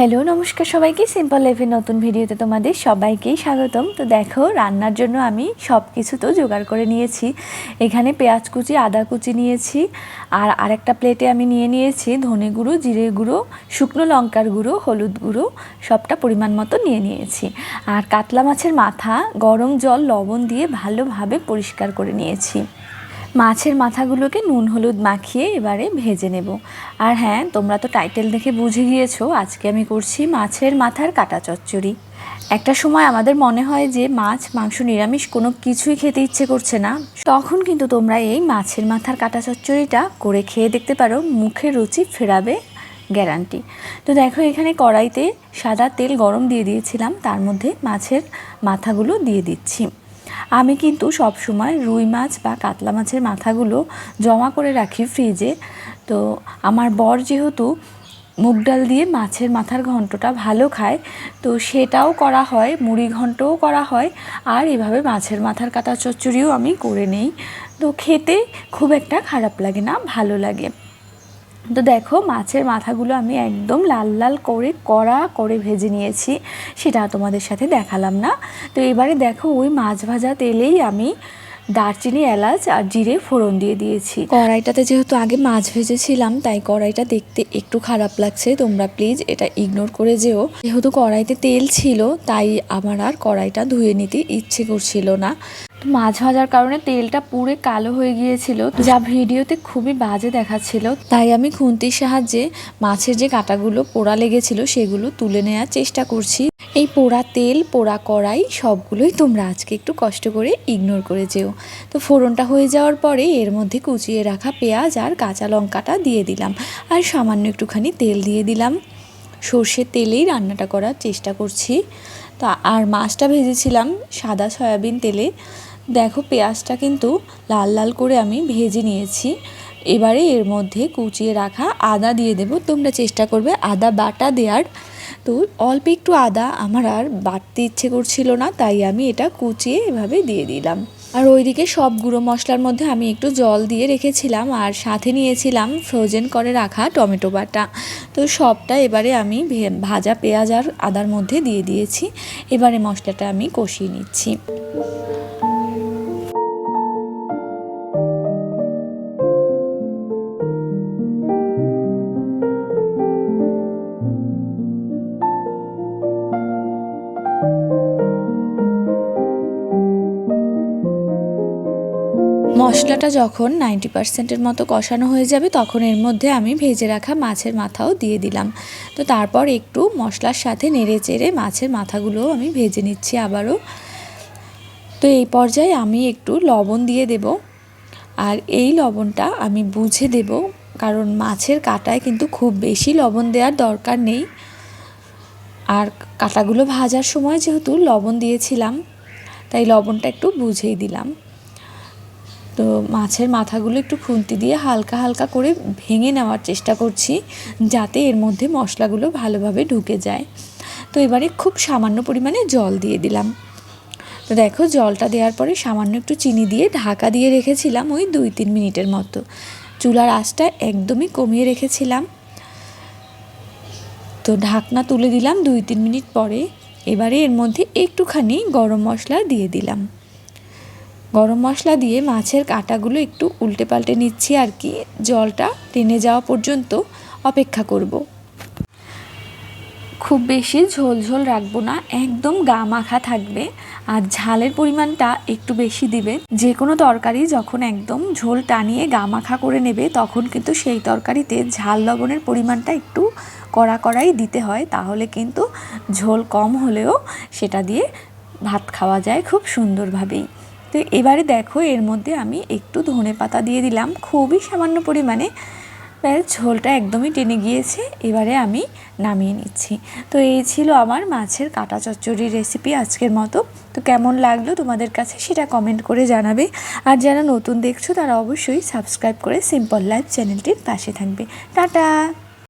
Hello, নমস্কার সবাইকে। Simple লাইফের নতুন ভিডিওতে তোমাদের সবাইকেই স্বাগতম। তো দেখো, রান্নার জন্য আমি সব কিছু তো জোগাড় করে নিয়েছি। এখানে পেঁয়াজ কুচি, আদা কুচি নিয়েছি। আর আরেকটা প্লেটে আমি নিয়ে নিয়েছি ধনে গুঁড়ো, জিরে গুঁড়ো, শুকনো লঙ্কার গুঁড়ো, হলুদ গুঁড়ো, সবটা পরিমাণ মতো নিয়ে নিয়েছি। আর কাতলা মাছের মাথা, গরম জল, লবণ দিয়ে ভালোভাবে পরিষ্কার করে নিয়েছি। মাছের মাথাগুলোকে নুন হলুদ মাখিয়ে এবারে ভেজে নেব। আর হ্যাঁ তোমরা তো টাইটেল দেখে বুঝে গিয়েছো, আজকে আমি করছি মাছের মাথার কাটা চচ্চড়ি। একটা সময় আমাদের মনে হয় যে মাছ, মাংস নিরামিষ কোনো কিছুই খেতে ইচ্ছে করছে না। তখন কিন্তু তোমরা এই মাছের মাথার কাটা চচ্চড়িটা করে খেয়ে দেখতে পারো মুখের রুচি ফেরাবে গ্যারান্টি। তো দেখো, এখানে কড়াইতে সাদা তেল গরম দিয়ে দিয়েছিলাম, তার মধ্যে মাছের মাথাগুলো দিয়ে দিচ্ছি। আমি কিন্তু সব সময় রুই মাছ বা কাতলা মাছের মাথাগুলো জমা করে রাখি ফ্রিজে। তো আমার বর যেহেতু মুগ ডাল দিয়ে মাছের মাথার ঘন্টটা ভালো খায়, তো সেটাও করা হয়, মুড়ি ঘন্টও করা হয়, আর এভাবে মাছের মাথার কাটা চচ্চড়িও আমি করে নেই। তো খেতে খুব একটা খারাপ লাগে না, ভালো লাগে। তো দেখো, মাছের মাথাগুলো আমি একদম লাল লাল করে কড়া করে ভেজে নিয়েছি। সেটা তোমাদের সাথে দেখালাম না। তো এবারে দেখো, ওই মাছ ভাজা তেলেই আমি দারচিনি, এলাচ আর জিরে ফোড়ন দিয়ে দিয়েছি। কড়াইটাতে যেহেতু আগে মাছ ভেজেছিলাম, তাই কড়াইটা দেখতে একটু খারাপ লাগছে। তোমরা প্লিজ এটা ইগনোর করে যেও। যেহেতু কড়াইতে তেল ছিল, তাই আমার আর কড়াইটা ধুয়ে নিতে ইচ্ছে করছিল না। তো মাছ ভাজার কারণে তেলটা পুরো কালো হয়ে গিয়েছিল যা ভিডিওতে খুবই বাজে দেখাচ্ছিল। তাই আমি খুন্তির সাহায্যে মাছের যে কাঁটাগুলো পোড়া লেগেছিল সেগুলো তুলে নেওয়ার চেষ্টা করছি। এই পোড়া তেল, পোড়া কড়াই সবগুলোই তোমরা আজকে একটু কষ্ট করে ইগনোর করে যেও। তো ফোড়নটা হয়ে যাওয়ার পরে এর মধ্যে কুচিয়ে রাখা পেঁয়াজ আর কাঁচা লঙ্কাটা দিয়ে দিলাম আর সামান্য একটুখানি তেল দিয়ে দিলাম। সর্ষের তেলেই রান্নাটা করার চেষ্টা করছি। তা আর মাছটা ভেজেছিলাম সাদা সয়াবিন তেলে। দেখো পেঁয়াজটা কিন্তু লাল লাল করে আমি ভেজে নিয়েছি। এবারে এর মধ্যে কুচিয়ে রাখা আদা দিয়ে দেব। তোমরা চেষ্টা করবে আদা বাটা দেওয়ার তো অল্প একটু আদা, আমার আর বাটতে ইচ্ছে করছিল না, তাই আমি এটা কুচিয়ে এভাবে দিয়ে দিলাম। আর ওইদিকে সব গুঁড়ো মশলার মধ্যে আমি একটু জল দিয়ে রেখেছিলাম আর সাথে নিয়েছিলাম ফ্রোজেন করে রাখা টমেটো বাটা। তো সবটা এবারে আমি ভাজা পেঁয়াজ আর আদার মধ্যে দিয়ে দিয়েছি। এবারে মশলাটা আমি কষিয়ে নিচ্ছি। মশলাটা যখন নাইনটি পার্সেন্টের মতো কষানো হয়ে যাবে, তখন এর মধ্যে আমি ভেজে রাখা মাছের মাথাও দিয়ে দিলাম। তো তারপর একটু মশলার সাথে নেড়ে চেড়ে মাছের মাথাগুলোও আমি ভেজে নিচ্ছি আবারও। তো এই পর্যায়ে আমি একটু লবণ দিয়ে দেব। আর এই লবণটা আমি বুঝে দেব, কারণ মাছের কাটায় কিন্তু খুব বেশি লবণ দেওয়ার দরকার নেই। আর কাটাগুলো ভাজার সময় যেহেতু লবণ দিয়েছিলাম, তাই লবণটা একটু বুঝেই দিলাম। তো মাছের মাথাগুলো একটু খুন্তি দিয়ে হালকা হালকা করে ভেঙে নেওয়ার চেষ্টা করছি, যাতে এর মধ্যে মশলাগুলো ভালোভাবে ঢুকে যায়। তো এবারে খুব সামান্য পরিমাণে জল দিয়ে দিলাম। তো দেখো, জলটা দেওয়ার পরে সামান্য একটু চিনি দিয়ে ঢাকা দিয়ে রেখেছিলাম ওই দুই তিন মিনিটের মতো। চুলার আঁচটা একদমই কমিয়ে রেখেছিলাম। তো ঢাকনা তুলে দিলাম দুই তিন মিনিট পরে। এবারে এর মধ্যে একটুখানি গরম মশলা দিয়ে দিলাম। গরম মশলা দিয়ে মাছের কাঁটাগুলো একটু উল্টে পাল্টে নিচ্ছি আর কি। জলটা টেনে যাওয়া পর্যন্ত অপেক্ষা করব। খুব বেশি ঝোল ঝোল রাখব না, একদম গা মাখা থাকবে। আর ঝালের পরিমাণটা একটু বেশি দিবে। যে কোনো তরকারি যখন একদম ঝোল টানিয়ে গা মাখা করে নেবে, তখন কিন্তু সেই তরকারিতে ঝাল লবণের পরিমাণটা একটু কড়া কড়াই দিতে হয়। তাহলে কিন্তু ঝোল কম হলেও সেটা দিয়ে ভাত খাওয়া যায় খুব সুন্দরভাবেই। তো এবারে দেখো, এর মধ্যে আমি একটু ধনে পাতা দিয়ে দিলাম। খুবই সামান্য পরিমাণে। ঝোলটা একদমই টেনে গিয়েছে। এবারে আমি নামিয়ে নিচ্ছি। তো এই ছিল আমার মাছের কাটা চচ্চড়ির রেসিপি আজকের মতো। তো কেমন লাগল তোমাদের কাছে সেটা কমেন্ট করে জানাবে। আর যারা নতুন দেখছ, তারা অবশ্যই সাবস্ক্রাইব করে সিম্পল লাইফ চ্যানেলটির পাশে থাকবে। টাটা!